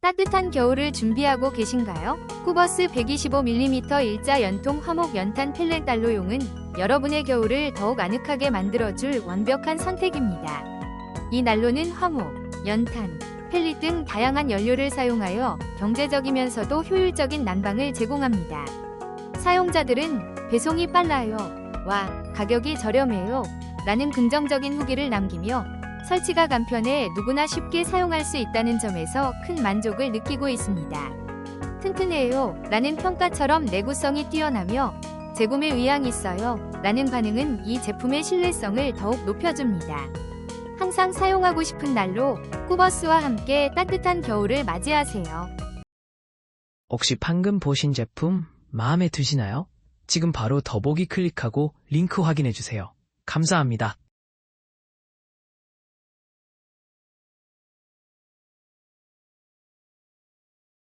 따뜻한 겨울을 준비하고 계신가요? 쿠버스 125mm 일자 연통 화목 연탄 펠렛 난로용은 여러분의 겨울을 더욱 아늑하게 만들어줄 완벽한 선택입니다. 이 난로는 화목, 연탄, 펠릿 등 다양한 연료를 사용하여 경제적이면서도 효율적인 난방을 제공합니다. 사용자들은 배송이 빨라요. 와, 가격이 저렴해요. 라는 긍정적인 후기를 남기며 설치가 간편해 누구나 쉽게 사용할 수 있다는 점에서 큰 만족을 느끼고 있습니다. 튼튼해요. 라는 평가처럼 내구성이 뛰어나며 재구매 의향 있어요. 라는 반응은 이 제품의 신뢰성을 더욱 높여줍니다. 항상 사용하고 싶은 날로 꾸버스와 함께 따뜻한 겨울을 맞이하세요. 혹시 방금 보신 제품 마음에 드시나요? 지금 바로 더보기 클릭하고 링크 확인해 주세요. 감사합니다.